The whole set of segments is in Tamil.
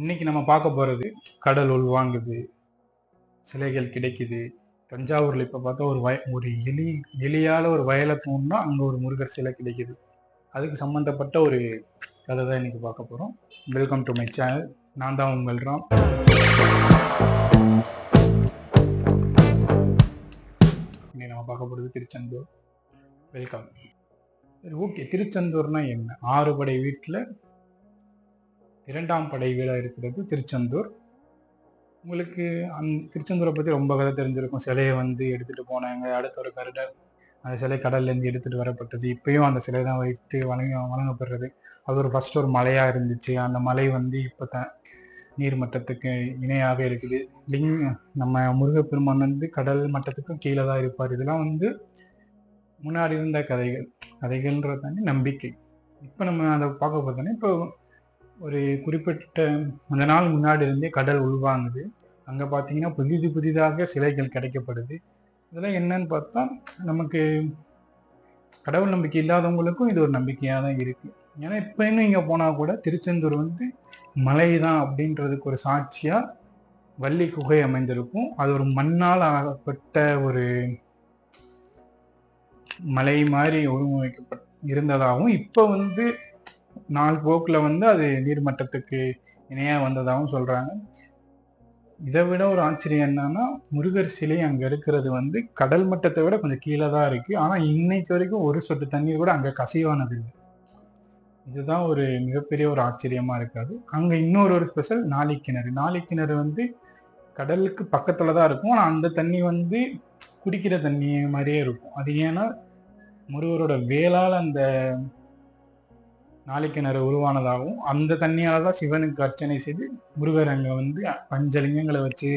இன்னைக்கு நம்ம பார்க்க போறது கடல் உள்வாங்குது சிலைகள் கிடைக்குது. தஞ்சாவூர்ல இப்ப பார்த்தா ஒரு வய ஒரு எலி எலியால ஒரு வயலை தோணுனா அங்க ஒரு முருகர் சிலை கிடைக்குது. அதுக்கு சம்பந்தப்பட்ட ஒரு கதை தான் இன்னைக்கு பார்க்க போறோம். வெல்கம் டு மை சேனல் நான் தான் உங்கள் ராம். இன்னைக்கு நம்ம பார்க்க போறது திருச்செந்தூர். வெல்கம் சரி ஓகே திருச்செந்தூர்னா என்ன? ஆறுபடை வீட்டில் இரண்டாம் படை வீடாக இருக்கிறது திருச்செந்தூர். உங்களுக்கு அந் திருச்செந்தூரை பற்றி ரொம்ப கதை தெரிஞ்சிருக்கும். சிலையை வந்து எடுத்துகிட்டு போனாங்க. அடுத்த ஒரு கருடர் அந்த சிலை கடல்லேருந்து எடுத்துகிட்டு வரப்பட்டது. இப்பயும் அந்த சிலை தான் வைத்து வணங்க வணங்கப்படுறது அது ஒரு ஃபஸ்ட் ஒரு மலையாக இருந்துச்சு. அந்த மலை வந்து இப்போ த நீர் மட்டத்துக்கு இணையாக இருக்குது. லிங் நம்ம முருகப்பெருமான் வந்து கடல் மட்டத்துக்கும் கீழே தான் இருப்பார். இதெல்லாம் வந்து முன்னாடி இருந்த கதைகள். கதைகள்ன்றது தாண்டி நம்பிக்கை. இப்போ நம்ம அதை பார்க்க பார்த்தோன்னா இப்போ ஒரு குறிப்பிட்ட கொஞ்ச நாள் முன்னாடி இருந்தே கடல் உள்வாங்குது. அங்கே பார்த்தீங்கன்னா புதிது புதிதாக சிலைகள் கிடைக்கப்படுது. இதெல்லாம் என்னன்னு பார்த்தா நமக்கு கடவுள் நம்பிக்கை இல்லாதவங்களுக்கும் இது ஒரு நம்பிக்கையாக தான் இருக்குது ஏன்னா இப்போ இன்னும் இங்கே போனால் கூட திருச்செந்தூர் வந்து மலை தான் அப்படின்றதுக்கு ஒரு சாட்சியாக வள்ளி குகை அமைந்திருக்கும். அது ஒரு மண்ணால் ஆகப்பட்ட ஒரு மலை மாதிரி ஒருங்கிணைக்கப்பட் இருந்ததாகவும் இப்போ வந்து நாள் போக்கில் வந்து அது நீர்மட்டத்துக்கு இணையாக வந்ததாகவும் சொல்கிறாங்க இதை விட ஒரு ஆச்சரியம் என்னன்னா முருகர் சிலை அங்கே இருக்கிறது வந்து கடல் மட்டத்தை விட கொஞ்சம் கீழே தான் இருக்குது ஆனால் இன்னைக்கு வரைக்கும் ஒரு சொட்டு தண்ணீர் கூட அங்கே கசிவானது இல்லை இதுதான் ஒரு மிகப்பெரிய ஒரு ஆச்சரியமாக இருக்காது. அங்கே இன்னொரு ஒரு ஸ்பெஷல் நாளிக்கிணறு. நாளிக்கிணறு வந்து கடலுக்கு பக்கத்தில் தான் இருக்கும். ஆனால் அந்த தண்ணி வந்து குடிக்கிற தண்ணி மாதிரியே இருக்கும். அது ஏன்னா முருகரோட வேளால் அந்த நாளிக்கிணறு உருவானதாகவும் அந்த தண்ணியால் தான் சிவனுக்கு அர்ச்சனை செய்து முருகர் அங்கே வந்து பஞ்சலிங்கங்களை வச்சு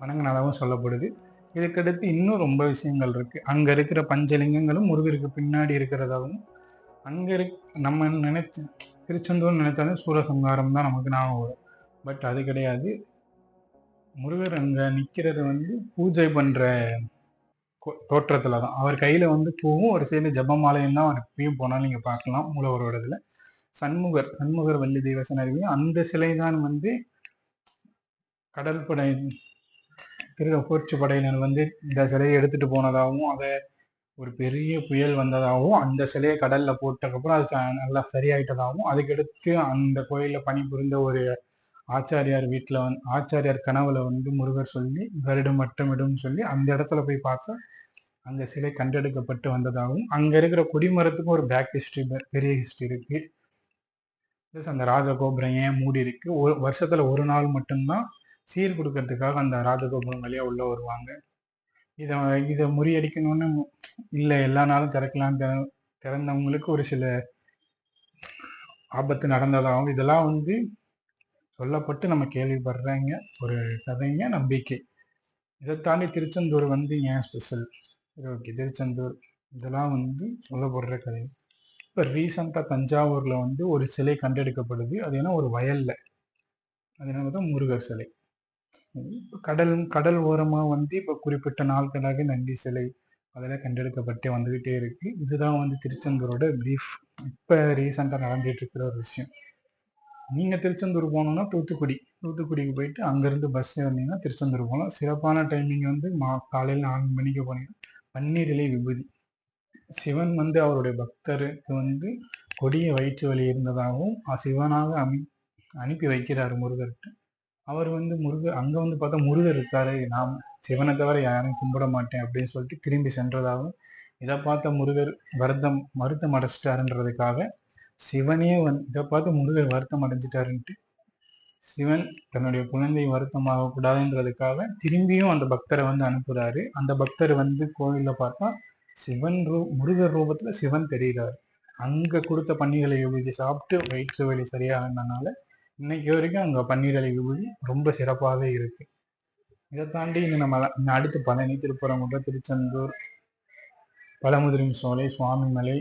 வணங்கினதாகவும் சொல்லப்படுது. இதுக்கடுத்து இன்னும் ரொம்ப விஷயங்கள் இருக்குது அங்கே இருக்கிற பஞ்சலிங்கங்களும் முருகருக்கு பின்னாடி இருக்கிறதாகவும் அங்கே இருக் நம்ம நினைச்ச திருச்செந்தூர் நினைச்சாலும் சூரசங்காரம் தான் நமக்கு ஞாபகம் வரும். பட் அது கிடையாது. முருகர் அங்கே நிற்கிறது வந்து பூஜை பண்ணுற தோற்றத்துல தான். அவர் கையில வந்து பூவும் ஒரு சில ஜபமாலையும் தான் அவர் எப்பயும் போனாலும் நீங்க பார்க்கலாம் மூலவரோட இதுல சண்முகர் சண்முகர் வள்ளி தேவசன் அருவி அந்த சிலை தான் வந்து கடற்படை திரு போர்ச்சு படையினர் வந்து இந்த சிலையை எடுத்துட்டு போனதாகவும் அதை ஒரு பெரிய புயல் வந்ததாகவும் அந்த சிலையை கடல்ல போட்டதுக்கப்புறம் அது நல்லா சரியாயிட்டதாகவும் அதுக்கடுத்து அந்த கோயில்ல பணிபுரிந்த ஒரு ஆச்சாரியார் வீட்டில் வந்து ஆச்சாரியார் கனவுல வந்து முருகர் சொல்லி வருடம் மட்டமிடும் சொல்லி அந்த இடத்துல போய் பார்த்தா அந்த சிலை கண்டெடுக்கப்பட்டு வந்ததாகவும் அங்கே இருக்கிற கொடிமரத்துக்கும் ஒரு பேக் ஹிஸ்ட்ரி பெரிய ஹிஸ்ட்ரி இருக்கு. ப்ளஸ் அந்த ராஜகோபுரம் ஏன் மூடி இருக்கு? ஒரு வருஷத்துல ஒரு நாள் மட்டும்தான் சீர் கொடுக்கறதுக்காக அந்த ராஜகோபுரம் வழியாக உள்ள வருவாங்க. இதை இதை முறியடிக்கணும்னு இல்லை எல்லா நாளும் திறக்கலாம் திற- திறந்தவங்களுக்கு ஒரு சில ஆபத்து நடந்ததாகவும் இதெல்லாம் வந்து சொல்லப்பட்டு நம்ம கேள்விப்படுறாங்க. ஒரு கதைங்க நம்பிக்கை. இதை தாண்டி திருச்செந்தூர் வந்து ஏன் ஸ்பெஷல் ஓகே திருச்செந்தூர். இதெல்லாம் வந்து சொல்லப்படுற கதை. இப்போ ரீசண்டாக தஞ்சாவூரில் வந்து ஒரு சிலை கண்டெடுக்கப்படுது. அது என்ன? ஒரு வயலில். அது என்ன பார்த்தா முருகர் சிலை. இப்போ கடல் கடல் ஓரமாக வந்து இப்போ குறிப்பிட்ட நாட்களாக நந்தி சிலை அதெல்லாம் கண்டெடுக்கப்பட்டே வந்துக்கிட்டே இருக்குது இதுதான் வந்து திருச்செந்தூரோட பிரீஃப் இப்போ ரீசெண்டாக நடந்துகிட்டு இருக்கிற ஒரு விஷயம். நீங்கள் திருச்செந்தூர் போகணுன்னா தூத்துக்குடி. தூத்துக்குடிக்கு போயிட்டு அங்கேருந்து பஸ் ஏறினீங்கன்னா திருச்செந்தூர் போகலாம். சிறப்பான டைமிங் வந்து மா காலையில் நான்கு மணிக்கு போனீங்கன்னா பன்னீரிலே விபூதி. சிவன் வந்து அவருடைய பக்தருக்கு வந்து கொடிய வயிற்று வலி இருந்ததாகவும் சிவனாக அமி அனுப்பி வைக்கிறார் முருகர்கிட்ட. அவர் வந்து முருகர் அங்கே வந்து பார்த்தா முருகர் இருக்காரு. நாம் சிவனை தவிர யாரும் கும்பிட மாட்டேன் அப்படின்னு சொல்லிட்டு திரும்பி சென்றதாகவும் இதை பார்த்த முருகர் வருத்தம் வருத்தம் அடைச்சிட்டாருன்றதுக்காக சிவனே வந் இதை பார்த்து முருகர் வருத்தம் அடைஞ்சிட்டாருன்ட்டு சிவன் தன்னுடைய குழந்தை வருத்தம் ஆகக்கூடாதுன்றதுக்காக திரும்பியும் அந்த பக்தரை வந்து அனுப்புறாரு. அந்த பக்தர் வந்து கோயிலில் பார்த்தா சிவன் ரூ முருகர் ரூபத்துல சிவன் தெரிகிறார் அங்க கொடுத்த பன்னீரலை விபூதி சாப்பிட்டு வயிற்று வலி சரியானதுனால இன்னைக்கு வரைக்கும் அங்க பன்னீரலை விபூதி ரொம்ப சிறப்பாகவே இருக்கு. இதை தாண்டி இங்க நம்ம இன்னும் அடுத்து பழனி திருப்பரங்குன்றம் திருச்செந்தூர் பழமுதிரின் சோலை சுவாமிமலை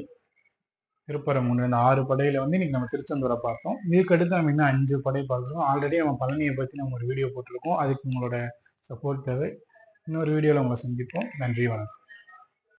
திருப்பரங்குன்றம் இந்த ஆறு படையில வந்து இன்னைக்கு நம்ம திருச்செந்தூரை பார்த்தோம். இதுக்கடுத்து நம்ம இன்னும் அஞ்சு படை பார்த்துருக்கோம் ஆல்ரெடி நம்ம பழனியை பத்தி நம்ம ஒரு வீடியோ போட்டிருக்கோம். அதுக்கு உங்களோட சப்போர்ட் தேவை. இன்னொரு வீடியோவில் உங்களை சந்திப்போம். நன்றி வணக்கம்.